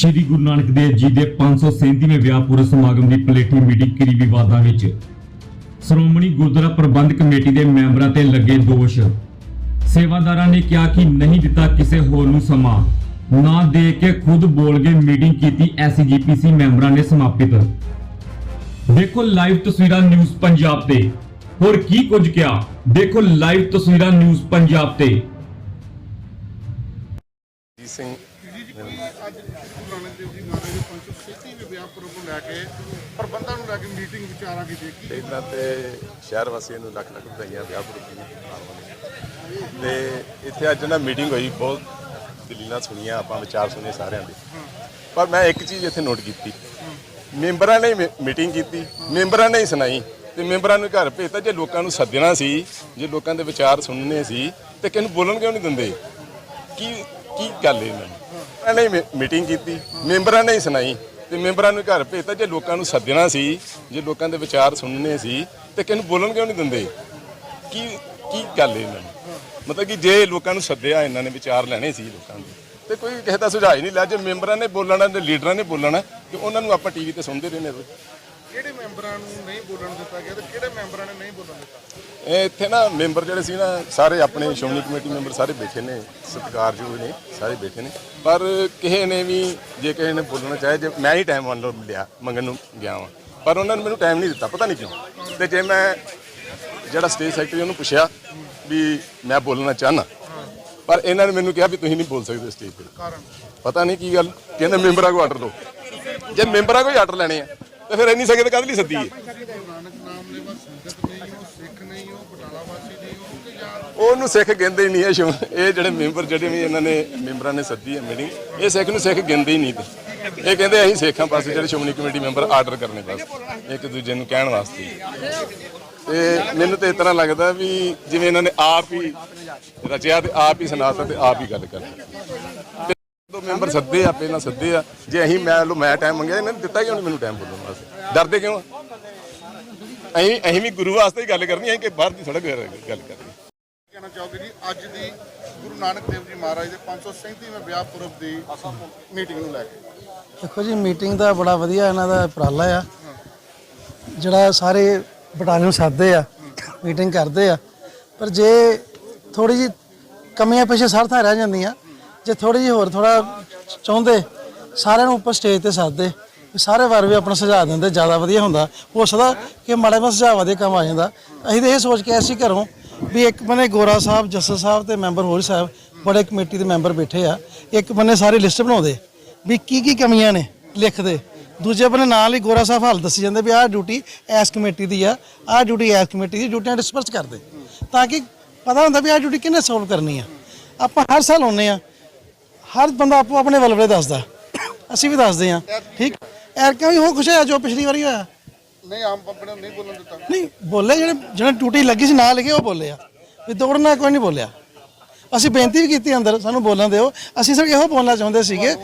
ਸ਼੍ਰੀ ਗੁਰੂ ਨਾਨਕ ਦੇਵ ਜੀ ਦੇ 537ਵੇਂ ਵਿਆਹ ਪੁਰਬ ਸਮਾਗਮ ਦੀ ਪਲੇਠੀ ਮੀਟਿੰਗ ਕਰੀ ਵਿਵਾਦਾਂ ਵਿੱਚ ਸ਼੍ਰੋਮਣੀ ਗੁਰਦੁਆਰਾ ਪ੍ਰਬੰਧਕ ਕਮੇਟੀ ਦੇ ਮੈਂਬਰਾਂ ਤੇ ਲੱਗੇ ਦੋਸ਼। ਸੇਵਾਦਾਰਾਂ ਨੇ ਕਿਹਾ ਕਿ ਨਹੀਂ ਦਿੱਤਾ ਕਿਸੇ ਹੋਰ ਨੂੰ ਸਮਾਂ। ਨਾ ਦੇ ਕੇ ਖੁਦ ਬੋਲ ਕੇ ਮੀਟਿੰਗ ਕੀਤੀ ਐਸਜੀਪੀਸੀ ਮੈਂਬਰਾਂ ਨੇ ਸਮਾਪਿਤ। ਦੇਖੋ ਲਾਈਵ ਤਸਵੀਰਾਂ ਨਿਊਜ਼ ਪੰਜਾਬ ਤੇ। ਹੋਰ ਕੀ ਕੁਝ ਕਿਹਾ? ਦੇਖੋ ਲਾਈਵ ਤਸਵੀਰਾਂ ਨਿਊਜ਼ ਪੰਜਾਬ ਤੇ। ਜੀ ਸਿੰਘ ਜੀ ਜੀ ਕੋਈ ਅੱਜ ਗੁਰੂ ਨਾਨਕ ਦੇਵ ਜੀ ਮਹਾਰਾਜ ਦੇ 537ਵੇਂ ਵਿਆਹ ਪੁਰਬ ਨੂੰ ਲੈ ਕੇ ਪ੍ਰਬੰਧਾਂ ਨੂੰ ਲੈ ਕੇ ਮੀਟਿੰਗ ਵਿਚਾਰਾਂ ਕੀ ਦੇਖੀ। ਤੇ ਇਹਨਾਂ ਤੇ ਸ਼ਹਿਰ ਵਾਸੀਆਂ ਨੂੰ ਲੱਖ ਲੱਖ ਵਧਾਈਆਂ ਵਿਆਹ ਪੁਰਬ ਤੇ ਇੱਥੇ ਅੱਜ ਨਾ ਮੀਟਿੰਗ ਹੋਈ ਬਹੁਤ ਦਲੀਲਾਂ ਸੁਣੀਆਂ ਆਪਾਂ ਵਿਚਾਰ ਸੁਣੇ ਸਾਰਿਆਂ ਦੇ। ਪਰ ਮੈਂ ਇੱਕ ਚੀਜ਼ ਇੱਥੇ ਨੋਟ ਕੀਤੀ। ਮੈਂਬਰਾਂ ਨੇ ਮੀਟਿੰਗ ਕੀਤੀ ਮੈਂਬਰਾਂ ਨੇ ਹੀ ਸੁਣਾਈ। ਤੇ ਮੈਂਬਰਾਂ ਨੂੰ ਘਰ ਭੇਜਤਾ ਜੇ ਲੋਕਾਂ ਨੂੰ ਸੱਦਣਾ ਸੀ ਜੇ ਲੋਕਾਂ ਦੇ ਵਿਚਾਰ ਸੁਣਨੇ ਸੀ ਤੇ ਕਿਹਨੂੰ ਬੋਲਣ ਕਿਉਂ ਨਹੀਂ ਦਿੰਦੇ? ਕੀ ਕੀ ਗੱਲ ਇਹਨਾਂ ਨੂੰ ਇਹਨਾਂ ਨੇ ਮੀ- ਮੀਟਿੰਗ ਕੀਤੀ ਮੈਂਬਰਾਂ ਨੇ ਹੀ ਸੁਣਾਈ। ਤੇ ਮੈਂਬਰਾਂ ਨੂੰ ਘਰ ਭੇਜਤਾ, ਜੇ ਲੋਕਾਂ ਨੂੰ ਸੱਦਣਾ ਸੀ, ਜੇ ਲੋਕਾਂ ਦੇ ਵਿਚਾਰ ਸੁਣਨੇ ਸੀ, ਤੇ ਕਿਹਨੂੰ ਬੋਲਣ ਕਿਉਂ ਨਹੀਂ ਦਿੰਦੇ? ਕੀ ਕੀ ਗੱਲ ਹੈ ਇਹਨਾਂ ਨੂੰ ਮਤਲਬ ਕਿ ਜੇ ਲੋਕਾਂ ਨੂੰ ਸੱਦਿਆ, ਇਹਨਾਂ ਨੇ ਵਿਚਾਰ ਲੈਣੇ ਸੀ ਲੋਕਾਂ ਦੇ, ਤੇ ਕੋਈ ਕਿਸੇ ਦਾ ਸੁਝਾਅ ਹੀ ਨਹੀਂ ਲਿਆ, ਜੇ ਮੈਂਬਰਾਂ ਨੇ ਬੋਲਣਾ ਤੇ ਲੀਡਰਾਂ ਨੇ ਬੋਲਣਾ, ਤੇ ਉਹਨਾਂ ਨੂੰ ਆਪਾਂ ਟੀਵੀ ਤੇ ਸੁਣਦੇ ਰਹਿੰਦੇ ਰੋਜ਼। ਕਿਹੜੇ ਮੈਂਬਰਾਂ ਨੂੰ ਨਹੀਂ ਬੋਲਣ ਦਿੱਤਾ ਗਿਆ ਤੇ ਕਿਹੜੇ ਮੈਂਬਰਾਂ ਨੇ ਨਹੀਂ ਬੋਲਣ ਦਿੱਤਾ? ਇਹ ਇੱਥੇ ਨਾ ਮੈਂਬਰ ਜਿਹੜੇ ਸੀ ਨਾ ਸਾਰੇ ਆਪਣੇ ਸ਼੍ਰੋਮਣੀ ਕਮੇਟੀ ਮੈਂਬਰ ਸਾਰੇ ਬੈਠੇ ਨੇ ਸਤਿਕਾਰਯੋਗ ਨੇ ਸਾਰੇ ਬੈਠੇ ਨੇ। ਪਰ ਕਿਸੇ ਨੇ ਵੀ ਜੇ ਕਿਸੇ ਨੇ ਬੋਲਣਾ ਚਾਹੇ ਜੇ ਮੈਂ ਹੀ ਟਾਈਮ ਮੰਨ ਲਓ ਲਿਆ ਮੰਗਣ ਨੂੰ ਗਿਆ ਵਾਂ। ਪਰ ਉਹਨਾਂ ਨੇ ਮੈਨੂੰ ਟਾਈਮ ਨਹੀਂ ਦਿੱਤਾ ਪਤਾ ਨਹੀਂ ਕਿਉਂ। ਤੇ ਜੇ ਮੈਂ ਜਿਹੜਾ ਸਟੇਜ ਸੈਕਟਰੀ ਉਹਨੂੰ ਪੁੱਛਿਆ ਵੀ ਮੈਂ ਬੋਲਣਾ ਚਾਹਨਾ ਪਰ ਇਹਨਾਂ ਨੇ ਮੈਨੂੰ ਕਿਹਾ ਵੀ ਤੁਸੀਂ ਨਹੀਂ ਬੋਲ ਸਕਦੇ ਸਟੇਜ ਤੇ ਪਤਾ ਨਹੀਂ ਕੀ ਗੱਲ ਕਹਿੰਦੇ ਮੈਂਬਰਾਂ ਕੋ ਆਰਡਰ ਲਓ ਜੇ ਮੈਂਬਰਾਂ ਕੋਈ ਆਰਡਰ ਲੈਣੇ ਆ ਤੇ ਫਿਰ ਇੰਨੀ ਸੰਗਤ ਕਾਹਦੇ ਲਈ ਸੱਦੀ ਹੈ? ਹੋ ਹੋ ਹੋ ਉਹਨੂੰ ਸਿੱਖ ਕਹਿੰਦੇ ਹੀ ਨਹੀਂ ਇਹ ਸ਼ਿਵ- ਇਹ ਜਿਹੜੇ ਮੈਂਬਰ ਜਿਹੜੇ ਵੀ ਇਹਨਾਂ ਨੇ ਮੈਂਬਰਾਂ ਨੇ ਸੱਦੀ ਹੈ ਮੀਟਿੰਗ ਇਹ ਸਿੱਖ ਨੂੰ ਸਿੱਖ ਕਹਿੰਦੇ ਹੀ ਨਹੀਂ ਤੇ। ਇਹ ਕਹਿੰਦੇ ਅਸੀਂ ਸਿੱਖਾਂ ਪਾਸੇ ਜਿਹੜੇ ਸ਼੍ਰੋਮਣੀ ਕਮੇਟੀ ਮੈਂਬਰ ਆਰਡਰ ਕਰਨੇ ਬਸ ਇੱਕ ਦੂਜੇ ਨੂੰ ਕਹਿਣ ਵਾਸਤੇ। ਤੇ ਮੈਨੂੰ ਤੇ ਇਸ ਤਰ੍ਹਾਂ ਲੱਗਦਾ ਵੀ ਜਿਵੇਂ ਇਹਨਾਂ ਨੇ ਆਪ ਹੀ ਰਚਿਆ ਤੇ ਆਪ ਹੀ ਸੁਣਾਤਾ ਤੇ ਆਪ ਹੀ ਗੱਲ ਕਰਨੀ ਤੇ ਦੋ ਮੈਂਬਰ ਸੱਦੇ ਆ ਪਹਿਲਾਂ ਸੱਦੇ ਆ। ਜੇ ਅਸੀਂ ਮੈਂ ਲੋ ਮੈਂ ਟਾਈਮ ਮੰਗਿਆ ਇਹਨਾਂ ਨੇ ਦਿੱਤਾ ਕਿਉਂ ਨਹੀਂ ਮੈਨੂੰ ਟਾਈਮ ਬੋਲਣ ਵਾਸਤੇ। ਡਰਦੇ ਕਿਉਂ ਆ? ਅਸੀਂ ਅਸੀਂ ਵੀ ਗੁਰੂ ਵਾਸਤੇ ਹੀ ਗੱਲ ਕਰਨੀ ਹੈ ਕਿ ਬਾਹਰ ਦੀ ਸੜਕ ਗੱਲ ਕਰਨੀ ਕਹਿਣਾ ਚਾਹੋਗੇ ਜੀ? ਅੱਜ ਦੀ ਗੁਰੂ ਨਾਨਕ ਦੇਵ ਜੀ ਮਹਾਰਾਜ ਦੇ 537ਵੇਂ ਵਿਆਹ ਪੁਰਬ ਦੀ ਮੀਟਿੰਗ ਨੂੰ ਲੈ ਕੇ। ਦੇਖੋ ਜੀ ਮੀਟਿੰਗ ਦਾ ਬੜਾ ਵਧੀਆ ਇਹਨਾਂ ਦਾ ਉਪਰਾਲਾ ਆ। ਜਿਹੜਾ ਸਾਰੇ ਬਟਾਲੇ ਨੂੰ ਸੱਦਦੇ ਆ ਮੀਟਿੰਗ ਕਰਦੇ ਆ। ਪਰ ਜੇ ਥੋੜੀ ਜੀ ਕਮੀਆਂ ਪਿੱਛੇ ਸਰਥਾਂ ਰਹਿ ਜਾਂਦੀਆਂ ਜੇ ਥੋੜੀ ਜਿਹੀ ਹੋਰ ਥੋੜਾ ਚਾਹੁੰਦੇ, ਸਾਰਿਆਂ ਨੂੰ ਉੱਪਰ ਸਟੇਜ ਤੇ ਸੱਦਦੇ ਵੀ ਸਾਰੇ ਵਾਰ ਵੀ ਆਪਣਾ ਸੁਝਾਅ ਦਿੰਦੇ, ਜ਼ਿਆਦਾ ਵਧੀਆ ਹੁੰਦਾ। ਹੋ ਸਕਦਾ ਕਿ ਮਾੜੇ ਮੋਟੇ ਸੁਝਾਅ ਦੇ ਕੰਮ ਆ ਜਾਂਦਾ। ਅਸੀਂ ਤਾਂ ਇਹ ਸੋਚ ਕੇ ਅਸੀਂ ਘਰੋਂ ਵੀ ਇੱਕ ਬੰਨੇ ਗੋਰਾ ਸਾਹਿਬ ਜੱਸਲ ਸਾਹਿਬ ਤੇ ਮੈਂਬਰ ਹੋਰ ਸਾਹਿਬ, ਬੜੇ ਕਮੇਟੀ ਦੇ ਮੈਂਬਰ ਬੈਠੇ ਆ। ਇੱਕ ਬੰਨੇ ਸਾਰੀ ਲਿਸਟ ਬਣਾਉਂਦੇ, ਵੀ ਕੀ ਕੀ ਕਮੀਆਂ ਨੇ ਲਿਖਦੇ। ਦੂਜੇ ਬੰਨੇ ਨਾਲ ਹੀ ਗੋਰਾ ਸਾਹਿਬ ਹਾਲ ਦੱਸੀ ਜਾਂਦੇ ਵੀ ਆਹ ਡਿਊਟੀ ਐਸ ਕਮੇਟੀ ਦੀ ਆ, ਆਹ ਡਿਊਟੀ ਐਸ ਕਮੇਟੀ ਦੀ, ਡਿਊਟੀਆਂ ਡਿਸਪਰਸ ਕਰਦੇ। ਤਾਂ ਕਿ ਪਤਾ ਹੁੰਦਾ ਵੀ ਆਹ ਡਿਊਟੀ ਕਿਹਨੇ ਸੋਲਵ ਕਰਨੀ ਆ। ਆਪਾਂ ਹਰ ਸਾਲ ਆਉਂਦੇ ਆ ਹਰ ਬੰਦਾ ਆਪੋ ਆਪਣੇ ਵਲਵਲੇ ਦੱਸਦਾ। ਅਸੀਂ ਵੀ ਦੱਸਦੇ ਆ ਠੀਕ? ਐਰਕਾਂ ਵੀ ਹੋ ਖੁਸ਼ ਹੋਇਆ ਜੋ ਪਿਛਲੀ ਵਾਰੀ ਹੋਇਆ? ਨਹੀਂ ਆਮ ਆਪਣੇ ਨਹੀਂ ਬੋਲਣ ਦਿੱਤਾ। ਨਹੀਂ ਬੋਲੇ ਜਿਹੜੇ ਜਿਹਨਾਂ ਡਿਊਟੀ ਲੱਗੀ ਸੀ ਨਾਲ ਲਿਖੇ ਉਹ ਬੋਲੇ ਆ। ਵੀ ਦੌੜਨਾ ਕੋਈ ਨਹੀਂ ਬੋਲਿਆ। ਅਸੀਂ ਬੇਨਤੀ ਵੀ ਕੀਤੀ ਅੰਦਰ ਸਾਨੂੰ ਬੋਲਣ ਦਿਓ। ਅਸੀਂ ਸਿਰਫ ਇਹੋ ਬੋਲਣਾ ਚਾਹੁੰਦੇ ਸੀਗੇ।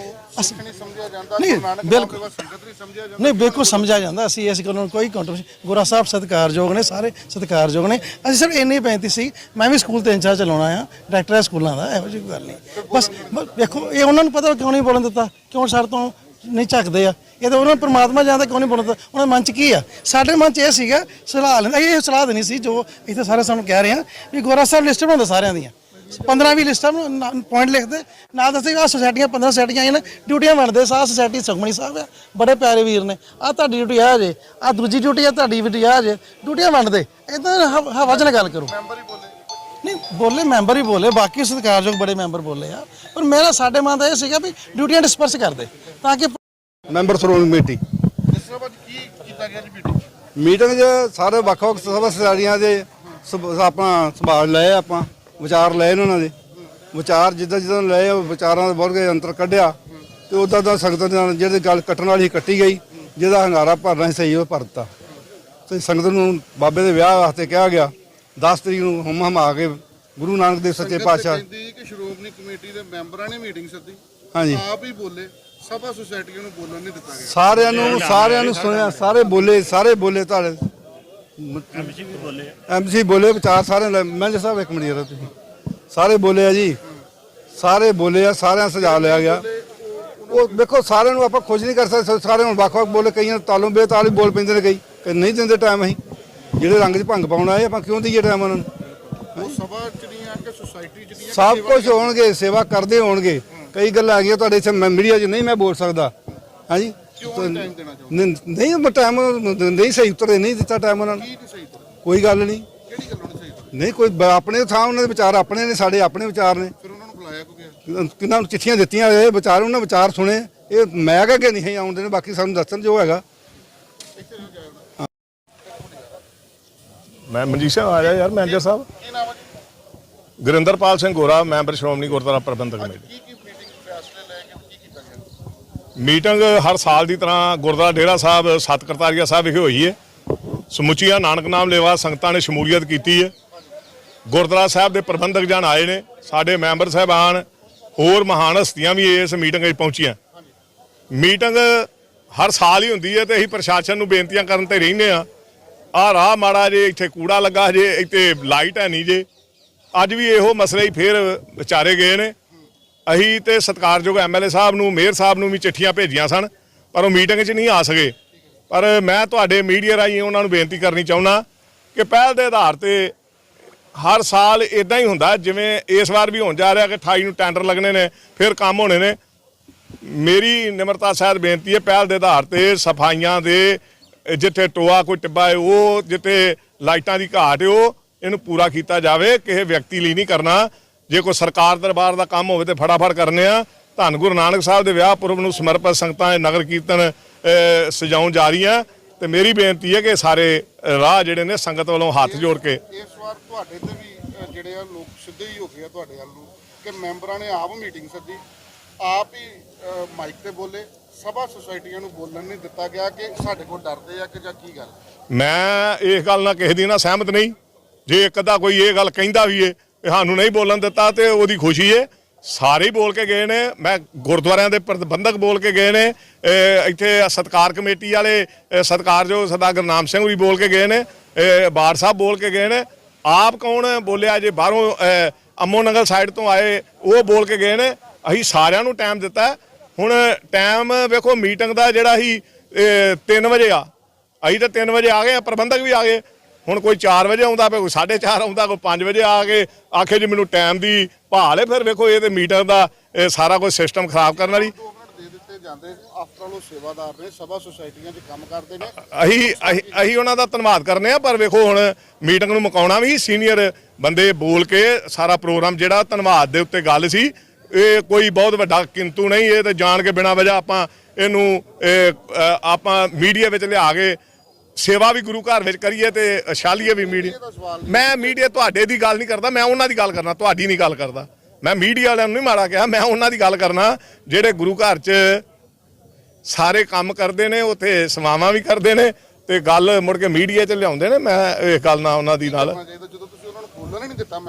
ਅਸੀਂ ਨਹੀਂ ਸਮਝਿਆ ਜਾਂਦਾ ਬਿਲਕੁਲ। ਨਹੀਂ ਸਮਝਿਆ ਜਾਂਦਾ। ਨਹੀਂ ਬਿਲਕੁਲ ਸਮਝਿਆ ਜਾਂਦਾ। ਅਸੀਂ ਇਸ ਗੱਲ ਕੋਈ ਕੰਟਰੋਵਰਸੀ ਗੁਰਾ ਸਾਹਿਬ ਸਤਿਕਾਰਯੋਗ ਨੇ ਸਾਰੇ ਸਤਿਕਾਰਯੋਗ ਨੇ। ਅਸੀਂ ਸਿਰਫ ਇੰਨੀ ਬੇਨਤੀ ਸੀ ਮੈਂ ਵੀ ਸਕੂਲ ਤੇ ਇੰਚਾਰਜ ਚਲਾਉਣਾ ਆ ਡਾਇਰੈਕਟਰ ਸਕੂਲਾਂ ਦਾ ਇਹੋ ਜਿਹੀ ਗੱਲ ਨਹੀਂ। ਬਸ ਵੇਖੋ ਇਹ ਉਹਨਾਂ ਨੂੰ ਪਤਾ ਕਿਉਂ ਨਹੀਂ ਬੋਲਣ ਦਿੱਤਾ? ਕਿਉਂ ਸਾਡੇ ਤੋਂ ਨਹੀਂ ਝੱਕਦੇ ਆ? ਇਹ ਤਾਂ ਉਹਨਾਂ ਨੂੰ ਪ੍ਰਮਾਤਮਾ ਜਾਣਦਾ ਕਿਉਂ ਨਹੀਂ ਬੋਲਣ ਦਿੱਤਾ? ਉਹਨਾਂ ਮਨ 'ਚ ਕੀ ਆ? ਸਾਡੇ ਮਨ 'ਚ ਇਹ ਸੀਗਾ ਸਲਾਹ ਲੈਂਦਾ। ਇਹ ਸਲਾਹ ਦੇਣੀ ਸੀ ਜੋ ਇੱਥੇ ਸਾਰੇ ਸਾਨੂੰ ਕਹਿ ਰਹੇ ਆ ਵੀ ਗੋਰਾ ਸਾਹਿਬ ਲਿਸਟ ਬਣਾਉਂਦੇ ਸਾਰਿਆਂ ਦੀਆਂ। 15 20 ਲਿਸਟਾਂ ਨੂੰ ਪੁਆਇੰਟ ਲਿਖਦੇ। ਨਾਲ ਦੱਸਦੇ ਆ ਸੁਸਾਇਟੀਆਂ 15 ਸੁਸਾਇਟੀਆਂ ਆਈਆਂ ਨੇ ਡਿਊਟੀਆਂ ਵੰਡਦੇ ਸਾਹ ਸੁਸਾਇਟੀ ਸੁਖਮਣੀ ਸਾਹਿਬ ਆ। ਬੜੇ ਪਿਆਰੇ ਵੀਰ ਨੇ। ਆ ਤੁਹਾਡੀ ਡਿਊਟੀ ਆ ਜੇ ਆ ਦੂਜੀ ਡਿਊਟੀ ਆ ਤੁਹਾਡੀ ਡਿਊਟੀ ਆ ਜੇ। ਡਿਊਟੀਆਂ ਵੰਡਦੇ ਇਦਾਂ ਹਵਾ 'ਚ ਨਾ ਗੱਲ ਕਰੋ। ਮੈਂਬਰ ਹੀ ਬੋਲੇ ਨਹੀਂ ਬੋਲੇ ਮੈਂਬਰ ਹੀ ਬੋਲੇ। ਬਾਕੀ ਸਤਿਕਾਰਯੋਗ ਬੜੇ ਮੈਂਬਰ ਬੋਲੇ ਆ। ਪਰ ਮੇਰਾ ਸਾਡੇ ਮਨ ਦਾ ਇਹ ਸੀਗਾ ਵੀ ਡਿਊਟੀਆਂ ਡਿਸਪਰਸ ਕਰਦੇ ਤਾਂ ਕਿ ਮੈਂਬਰ ਸ਼੍ਰੋਮਣੀ ਕਮੇਟੀ ਜਿਸ ਤਰ੍ਹਾਂ ਬਾਅਦ ਕੀ ਕੀਤਾ ਗਿਆ ਜੀ ਮੀਟਿੰਗ ਮੀਟਿੰਗ 'ਚ ਸਾਰੇ ਵੱਖ-ਵੱਖ ਸਭਾ ਸਚਾਰੀਆਂ ਦੇ ਆਪਣਾ ਸੰਭਾਲ ਲਏ ਆਪਾਂ। ਵਿਚਾਰ ਲਏ ਨੇ ਉਹਨਾਂ ਦੇ। ਵਿਚਾਰ ਜਿੱਦਾਂ ਜਿੱਦਾਂ ਲਏ ਉਹ ਵਿਚਾਰਾਂ ਦੇ ਬਹੁਤ ਅੰਤਰ ਕੱਢਿਆ। ਤੇ ਉਦਾਂ ਦਾ ਸੰਗਤ ਨਾਲ ਜਿਹੜੀ ਗੱਲ ਕੱਟਣ ਵਾਲੀ ਕੱਟੀ ਗਈ ਜਿਹਦਾ ਹੰਗਾਰਾ ਭਰਨਾ ਸਹੀ ਉਹ ਭਰਤਾ ਤੇ ਸੰਗਤ ਨੂੰ ਬਾਬੇ ਦੇ ਵਿਆਹ ਵਾਸਤੇ ਕਿਹਾ ਗਿਆ। 10 ਤਰੀਕ ਨੂੰ ਹਮ ਹਮ ਆ ਕੇ ਗੁਰੂ ਨਾਨਕ ਦੇਵ ਸੱਚੇ ਪਾਤਸ਼ਾਹ ਕਹਿੰਦੀ ਕਿ ਸ਼੍ਰੋਮਣੀ ਕਮੇਟੀ ਦੇ ਮੈਂਬਰਾਂ ਨੇ ਮੀਟਿੰਗ ਸੱਦੀ। ਹਾਂਜੀ। ਆਪ ਹੀ ਬੋਲੇ। ਸਭਾ ਸੁਸਾਇਟੀਆਂ ਨੂੰ ਬੋਲਣ ਨਹੀਂ ਦਿੱਤਾ ਗਿਆ। ਸਾਰਿਆਂ ਨੂੰ ਸਾਰਿਆਂ ਨੂੰ ਸੁਣਿਆ। ਸਾਰੇ ਬੋਲੇ ਸਾਰੇ ਬੋਲੇ ਤੁਹਾਡੇ। ਐਮਸੀ ਵੀ ਬੋਲੇ ਐਮਸੀ ਬੋਲੇ ਵਿਚਾਰ ਸਾਰੇ ਲੈ- ਮੈਨੇਜਰ ਸਾਹਿਬ ਇੱਕ ਮਿੰਟ ਜਰਾ ਤੁਸੀਂ। ਸਾਰੇ ਬੋਲੇ ਆ ਜੀ। ਸਾਰੇ ਬੋਲੇ ਆ ਸਾਰਿਆਂ ਸੁਝਾਅ ਲਿਆ ਗਿਆ। ਉਹ ਵੇਖੋ ਸਾਰਿਆਂ ਨੂੰ ਆਪਾਂ ਖੁਸ਼ ਨਹੀਂ ਕਰ ਸਕਦੇ ਸਾਰੇ ਹੁਣ ਵੱਖ-ਵੱਖ ਬੋਲੇ ਕਈਆਂ ਤਾਲੋਂ ਬੇਤਾਲ ਬੋਲ ਪੈਂਦੇ ਨੇ ਕਈ ਕਈ ਨਹੀਂ ਦਿੰਦੇ ਟਾਈਮ ਅਸੀਂ। ਜਿਹੜੇ ਰੰਗ 'ਚ ਭੰਗ ਪਾਉਣ ਆਏ ਆਪਾਂ ਕਿਉਂ ਦਈਏ ਟਾਈਮ ਉਹਨਾਂ ਨੂੰ? ਉਹ ਸਭਾ ਚ ਨਹੀਂ ਆ ਕਿ ਸੁਸਾਇਟੀ ਚ ਨਹੀਂ ਕਿ ਸਭ ਕੁਝ ਹੋਣਗੇ ਸੇਵਾ ਕਰਦੇ ਹੋਣਗੇ। ਕਈ ਗੱਲਾਂ ਆ ਗਈਆਂ ਤੁਹਾਡੇ ਇੱਥੇ ਮੀਡੀਆ 'ਚ ਨਹੀਂ ਮੈਂ ਬੋਲ ਸਕਦਾ। ਹਾਂਜੀ? ਕਿਉਂ ਟਾਈਮ ਦੇਣਾ ਚਾਹੁੰਦੇ? ਨਹੀਂ ਨਹੀਂ ਉਹ ਟਾਈਮ ਨਹੀਂ ਸਹੀ ਉੱਤਰ ਨਹੀਂ ਦਿੱਤਾ ਟਾਈਮ ਉਹਨਾਂ ਨੂੰ। ਕੀ ਨਹੀਂ ਸਹੀ ਤਰ੍ਹਾਂ ਕੋਈ ਗੱਲ ਨਹੀਂ। ਕਿਹੜੀ ਗੱਲੋਂ ਨਹੀਂ ਸਹੀ ਤਰ੍ਹਾਂ ਨਹੀਂ ਕੋਈ ਬ- ਆਪਣੇ ਥਾਂ ਉਹਨਾਂ ਦੇ ਵਿਚਾਰ ਆਪਣੇ ਨੇ ਸਾਡੇ ਆਪਣੇ ਵਿਚਾਰ ਨੇ। ਫਿਰ ਉਹਨਾਂ ਨੂੰ ਬੁਲਾਇਆ ਕਿਉਂ ਗਿਆ? ਕਿੰਨਾਂ ਨੂੰ ਚਿੱਠੀਆਂ ਦਿੱਤੀਆਂ ਇਹ ਵਿਚਾਰ ਉਹਨਾਂ ਵਿਚਾਰ ਸੁਣੇ। ਇਹ ਮੈਂ ਕਹਾਂ ਕਿ ਨਹੀਂ ਆਉਂਦੇ ਨੇ ਬਾਕੀ ਸਾਨੂੰ ਦੱਸਣ ਜੋ ਹੈਗਾ। ਮੈਂ ਮਨਜੀਤ ਸਿੰਘ ਆ ਜਾ ਯਾਰ ਮੈਨੇਜਰ ਸਾਹਿਬ। ਕੀ ਨਾਮ ਹੈ ਜੀ? Gurinderpal Singh Gora member Shiromani Gurdwara Prabandhak committee. ਕੀ ਕੀ ਮੀਟਿੰਗ ਫੈਸਲੇ ਲੈ ਕੇ ਕੀ ਕੀਤਾ ਗਿਆ ਮੀਟਿੰਗ ਹਰ ਸਾਲ ਦੀ ਤਰ੍ਹਾਂ ਗੁਰਦੁਆਰਾ ਡੇਰਾ ਸਾਹਿਬ, ਸਤ ਕਰਤਾਰੀਆ ਸਾਹਿਬ ਵਿਖੇ ਹੋਈ ਹੈ। ਸਮੁੱਚੀਆਂ ਨਾਨਕ ਨਾਮ ਲੇਵਾ ਸੰਗਤਾਂ ਨੇ ਸ਼ਮੂਲੀਅਤ ਕੀਤੀ ਹੈ। ਗੁਰਦੁਆਰਾ ਸਾਹਿਬ ਦੇ ਪ੍ਰਬੰਧਕ ਜਨ ਆਏ ਨੇ, ਸਾਡੇ ਮੈਂਬਰ ਸਾਹਿਬਾਨ, ਹੋਰ ਮਹਾਨ ਹਸਤੀਆਂ ਵੀ ਇਸ ਮੀਟਿੰਗ 'ਚ ਪਹੁੰਚੀਆਂ। ਮੀਟਿੰਗ ਹਰ ਸਾਲ ਹੀ ਹੁੰਦੀ ਹੈ ਤੇ ਅਸੀਂ ਪ੍ਰਸ਼ਾਸਨ ਨੂੰ ਬੇਨਤੀਆਂ ਕਰਨ ਤੇ ਰਹਿੰਦੇ ਆ ਆਹ ਰਾਹ ਮਾੜਾ ਜੇ, ਇੱਥੇ ਕੂੜਾ ਲੱਗਾ ਜੇ, ਇੱਥੇ ਲਾਈਟ ਹੈ ਨਹੀਂ ਜੇ। ਅੱਜ ਵੀ ਇਹੋ ਮਸਲੇ ਹੀ ਫੇਰ ਵਿਚਾਰੇ ਗਏ ਨੇ। ਅਸੀਂ ਤੇ ਸਤਿਕਾਰਯੋਗ ਐਮਐਲਏ ਸਾਹਿਬ ਨੂੰ, ਮੇਅਰ ਸਾਹਿਬ ਨੂੰ ਵੀ ਚਿੱਠੀਆਂ ਭੇਜੀਆਂ ਸਨ, ਪਰ ਉਹ ਮੀਟਿੰਗ 'ਚ ਨਹੀਂ ਆ ਸਕੇ। ਪਰ ਮੈਂ ਤੁਹਾਡੇ ਮੀਡੀਆ ਰਾਹੀਂ ਉਹਨਾਂ ਨੂੰ ਬੇਨਤੀ ਕਰਨੀ ਚਾਹੁੰਦਾ ਕਿ ਪਹਿਲ ਦੇ ਆਧਾਰ ਤੇ ਹਰ ਸਾਲ ਇਦਾਂ ਹੀ ਹੁੰਦਾ, ਜਿਵੇਂ ਇਸ ਵਾਰ ਵੀ ਹੋਣ ਜਾ ਰਿਹਾ ਕਿ 28 ਨੂੰ ਟੈਂਡਰ ਲੱਗਣੇ ਨੇ, ਫਿਰ ਕੰਮ ਹੋਣੇ ਨੇ। ਮੇਰੀ ਨਿਮਰਤਾ ਸਹਿਤ ਬੇਨਤੀ ਹੈ, ਪਹਿਲ ਦੇ ਆਧਾਰ ਤੇ ਸਫਾਈਆਂ ਦੇ, ਜਿੱਥੇ ਟੋਆ ਕੋਈ ਟਿੱਬਾ ਹੈ, ਉਹ ਜਿੱਥੇ ਲਾਈਟਾਂ ਦੀ ਘਾਟ ਹੈ, ਉਹ ਇਹਨੂੰ ਪੂਰਾ ਕੀਤਾ ਜਾਵੇ, ਕਿਸੇ ਵਿਅਕਤੀ ਲਈ ਨਹੀਂ ਕਰਨਾ। ਜੇ ਕੋਈ ਸਰਕਾਰ ਦਰਬਾਰ ਦਾ ਕੰਮ ਹੋਵੇ ਤੇ ਫਟਾਫਟ ਕਰਨੇ ਆ। ਧੰਨ ਗੁਰੂ ਨਾਨਕ ਸਾਹਿਬ ਦੇ ਵਿਆਹ ਪੁਰਬ ਨੂੰ ਸਮਰਪਿਤ ਸੰਗਤਾਂ ਦੇ ਨਗਰ ਕੀਰਤਨ ਸਜਾਉਣ ਜਾ ਰਹੀਆਂ। ਤੇ ਮੇਰੀ ਬੇਨਤੀ ਹੈ ਕਿ ਸਾਰੇ ਰਾਹ ਜਿਹੜੇ ਨੇ ਸੰਗਤ ਵੱਲੋਂ ਹੱਥ ਜੋੜ ਕੇ। ਇਸ ਵਾਰ ਤੁਹਾਡੇ ਤੇ ਵੀ ਜਿਹੜੇ ਆ ਲੋਕ ਸਿੱਧੇ ਹੀ ਹੋ ਗਏ ਆ ਤੁਹਾਡੇ ਵੱਲ ਨੂੰ ਕਿ ਮੈਂਬਰਾਂ ਨੇ ਆਪ ਮੀਟਿੰਗ ਸੱਦੀ। ਆਪ ਹੀ ਮਾਈਕ ਤੇ ਬੋਲੇ। ਸਭਾ ਸੁਸਾਇਟੀਆਂ ਨੂੰ ਬੋਲਣ ਨਹੀਂ ਦਿੱਤਾ ਗਿਆ ਕਿ ਸਾਡੇ ਕੋਲ ਡਰਦੇ ਆ ਕਿ ਜਾਂ ਕੀ ਗੱਲ। ਮੈਂ ਇਸ ਗੱਲ ਨਾਲ ਕਿਸੇ ਦੀ ਨਾਲ ਸਹਿਮਤ ਨਹੀਂ। ਜੇ ਇੱਕ ਅੱਧਾ ਕੋਈ ਇਹ ਗੱਲ ਕਹਿੰਦਾ ਵੀ ਏ ਸਾਨੂੰ ਨਹੀਂ ਬੋਲਣ ਦਿੱਤਾ ਤੇ ਉਹਦੀ ਖੁਸ਼ੀ ਹੈ ਸਾਰੇ ਹੀ ਬੋਲ ਕੇ ਗਏ ਨੇ। ਮੈਂ ਗੁਰਦੁਆਰਿਆਂ ਦੇ ਪ੍ਰਬੰਧਕ ਬੋਲ ਕੇ ਗਏ ਨੇ। ਇੱਥੇ ਸਤਕਾਰ ਕਮੇਟੀ ਵਾਲੇ ਇਹ ਜੋ ਸਰਦਾਰ ਗੁਰਨਾਮ ਸਿੰਘ ਵੀ ਬੋਲ ਕੇ ਗਏ ਨੇ। ਇਹ ਬਾੜ ਸਾਹਿਬ ਬੋਲ ਕੇ ਗਏ ਨੇ। ਆਪ ਕੌਣ ਬੋਲਿਆ ਜੇ ਬਾਹਰੋਂ ਅਮੋ ਅੰਮੋ ਨਗਰ ਸਾਈਡ ਤੋਂ ਆਏ ਉਹ ਬੋਲ ਕੇ ਗਏ ਨੇ। ਅਸੀਂ ਸਾਰਿਆਂ ਨੂੰ ਟਾਈਮ ਦਿੱਤਾ। ਹੁਣ ਟਾਈਮ ਵੇਖੋ ਮੀਟਿੰਗ ਦਾ ਜਿਹੜਾ ਸੀ 3 ਵਜੇ ਆ। ਅਸੀਂ ਤਾਂ 3 ਵਜੇ ਆ ਗਏ ਆ, ਪ੍ਰਬੰਧਕ ਵੀ ਆ ਗਏ। ਹੁਣ ਕੋਈ 4 ਵਜੇ ਆਉਂਦਾ ਪਿਆ ਕੋਈ 4:30 ਆਉਂਦਾ ਕੋਈ 5 ਵਜੇ ਆ ਕੇ ਆਖੇ ਜੀ ਮੈਨੂੰ ਟਾਈਮ ਦੀ ਭਾਲ ਹੈ ਫਿਰ ਵੇਖੋ ਇਹ ਤੇ ਮੀਟਰ ਦਾ ਇਹ ਸਾਰਾ ਕੁਝ ਸਿਸਟਮ ਖਰਾਬ ਕਰਨ ਵਾਲੀ। 2 ਮਿੰਟ ਦੇ ਦਿੱਤੇ ਜਾਂਦੇ ਆਫਟਰ ਆਲ ਉਹ ਸੇਵਾਦਾਰ ਨੇ ਸਭਾ ਸੁਸਾਇਟੀਆਂ 'ਚ ਕੰਮ ਕਰਦੇ ਨੇ। ਅਸੀਂ ਅਸੀਂ ਅਸੀਂ ਉਹਨਾਂ ਦਾ ਧੰਨਵਾਦ ਕਰਨੇ ਆ ਪਰ ਵੇਖੋ ਹੁਣ ਮੀਟਿੰਗ ਨੂੰ ਮੁਕਾਉਣਾ ਵੀ ਸੀਨੀਅਰ ਬੰਦੇ ਬੋਲ ਕੇ ਸਾਰਾ ਪ੍ਰੋਗਰਾਮ ਜਿਹੜਾ ਧੰਨਵਾਦ ਦੇ ਉੱਤੇ ਗੱਲ ਸੀ ਇਹ ਕੋਈ ਬਹੁਤ ਵੱਡਾ ਕਿੰਤੂ ਨਹੀਂ ਇਹ ਤੇ ਜਾਣ ਕੇ ਬਿਨਾਂ ਵਜ੍ਹਾ ਆਪਾਂ ਇਹਨੂੰ ਆਪਾਂ ਮੀਡੀਆ ਵਿੱਚ ਲਿਆ ਕੇ ਸੇਵਾ ਵੀ ਗੁਰੂ ਘਰ ਵਿੱਚ ਕਰੀਏ ਤੇ ਛਾਲੀਏ ਵੀ ਮੀਡੀਆ ਮੈਂ ਮੀਡੀਆ ਤੁਹਾਡੇ ਦੀ ਗੱਲ ਨਹੀਂ ਕਰਦਾ ਮੈਂ ਉਹਨਾਂ ਦੀ ਗੱਲ ਕਰਨਾ ਤੁਹਾਡੀ ਨਹੀਂ ਗੱਲ ਕਰਦਾ। ਮੈਂ ਮੀਡੀਆ ਵਾਲਿਆਂ ਨੂੰ ਨਹੀਂ ਮਾੜਾ ਕਿਹਾ ਮੈਂ ਉਹਨਾਂ ਦੀ ਗੱਲ ਕਰਨਾ ਜਿਹੜੇ ਗੁਰੂ ਘਰ 'ਚ ਸਾਰੇ ਕੰਮ ਕਰਦੇ ਨੇ ਉੱਥੇ ਸਮਾਵਾਂ ਵੀ ਕਰਦੇ ਨੇ ਤੇ ਗੱਲ ਮੁੜ ਕੇ ਮੀਡੀਆ 'ਚ ਲਿਆਉਂਦੇ ਨੇ ਮੈਂ ਇਹ ਗੱਲ ਨਾਲ ਉਹਨਾਂ ਦੀ ਨਾਲ ਨੂੰ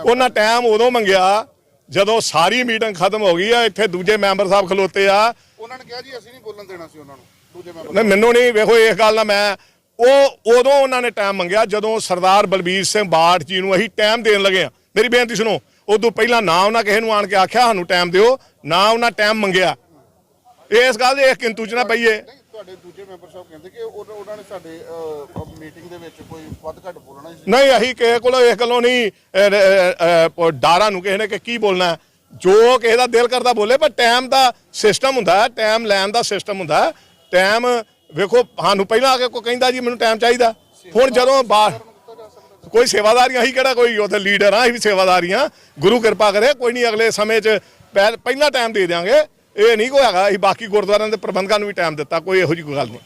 ਉਹਨਾਂ ਟਾਈਮ ਉਦੋਂ ਮੰਗਿਆ ਜਦੋਂ ਸਾਰੀ ਮੀਟਿੰਗ ਖਤਮ ਹੋ ਗਈ ਆ ਇੱਥੇ ਦੂਜੇ ਮੈਂਬਰ ਸਾਹਿਬ ਖਲੋਤੇ ਆ। ਉਹਨਾਂ ਨੇ ਕਿਹਾ ਜੀ ਅਸੀਂ ਨਹੀਂ ਬੋਲਣ ਦੇਣਾ ਸੀ ਉਹਨਾਂ ਨੂੰ ਦੂਜੇ ਮੈਂਬਰ ਨਹੀਂ ਮੈਨੂੰ ਨਹੀਂ ਵੇਖੋ ਇਸ ਗੱਲ ਨਾਲ ਮੈਂ ਉਹ ਉਦੋਂ ਉਹਨਾਂ ਨੇ ਟਾਈਮ ਮੰਗਿਆ ਜਦੋਂ ਸਰਦਾਰ ਬਲਬੀਰ ਸਿੰਘ ਬਾਠ ਜੀ ਨੂੰ ਅਸੀਂ ਟਾਈਮ ਦੇਣ ਲੱਗੇ ਆ ਮੇਰੀ ਬੇਨਤੀ ਸੁਣੋ ਉਦੋਂ ਪਹਿਲਾਂ ਨਾ ਉਹਨਾਂ ਕਿਸੇ ਨੂੰ ਆਣ ਕੇ ਆਖਿਆ ਸਾਨੂੰ ਟਾਈਮ ਦਿਓ ਨਾ ਉਹਨਾਂ ਟਾਈਮ ਮੰਗਿਆ। ਇਸ ਗੱਲ ਦੇ ਇੱਕ ਕਿੰਤੂ ਚ ਨਾ ਪਈਏ ਨਹੀਂ ਤੁਹਾਡੇ ਦੂਜੇ ਮੈਂਬਰ ਸਾਹਿਬ ਕਹਿੰਦੇ ਕਿ ਉਹ- ਉਹਨਾਂ ਨੇ ਸਾਡੇ ਮੀਟਿੰਗ ਦੇ ਵਿੱਚ ਕੋਈ ਵੱਧ ਘੱਟ ਬੋਲਣਾ ਨਹੀਂ ਅਸੀਂ ਕਿਸੇ ਕੋਲੋਂ ਇਸ ਗੱਲੋਂ ਨਹੀਂ ਡਾਰਾਂ ਨੂੰ ਕਿਸੇ ਨੇ ਕਿ ਕੀ ਬੋਲਣਾ। ਜੋ ਕਿਸੇ ਦਾ ਦਿਲ ਕਰਦਾ ਬੋਲੇ ਪਰ ਟਾਈਮ ਦਾ ਸਿਸਟਮ ਹੁੰਦਾ ਟਾਈਮ ਲੈਣ ਦਾ ਸਿਸਟਮ ਹੁੰਦਾ ਟਾਈਮ ਵੇਖੋ, ਸਾਨੂੰ ਪਹਿਲਾਂ ਆ ਕੇ ਕੋਈ ਕਹਿੰਦਾ ਜੀ, ਮੈਨੂੰ ਟਾਈਮ ਚਾਹੀਦਾ। ਹੁਣ ਜਦੋਂ ਬਾਹਰ ਕੋਈ ਸੇਵਾਦਾਰੀਆਂ ਹੀ ਕਿਹੜਾ ਕੋਈ ਉੱਥੇ ਲੀਡਰ ਆ, ਅਸੀਂ ਵੀ ਸੇਵਾਦਾਰੀਆਂ। ਗੁਰੂ ਕਿਰਪਾ ਕਰੇ, ਕੋਈ ਨਹੀਂ ਅਗਲੇ ਸਮੇਂ 'ਚ ਪਹਿ- ਪਹਿਲਾਂ ਟਾਈਮ ਦੇ ਦਿਆਂਗੇ। ਇਹ ਨਹੀਂ ਕੋਈ ਹੈਗਾ, ਅਸੀਂ ਬਾਕੀ ਗੁਰਦੁਆਰਿਆਂ ਦੇ ਪ੍ਰਬੰਧਕਾਂ ਨੂੰ ਵੀ ਟਾਈਮ ਦਿੱਤਾ, ਕੋਈ ਇਹੋ ਜਿਹੀ ਕੋਈ ਗੱਲ ਨਹੀਂ।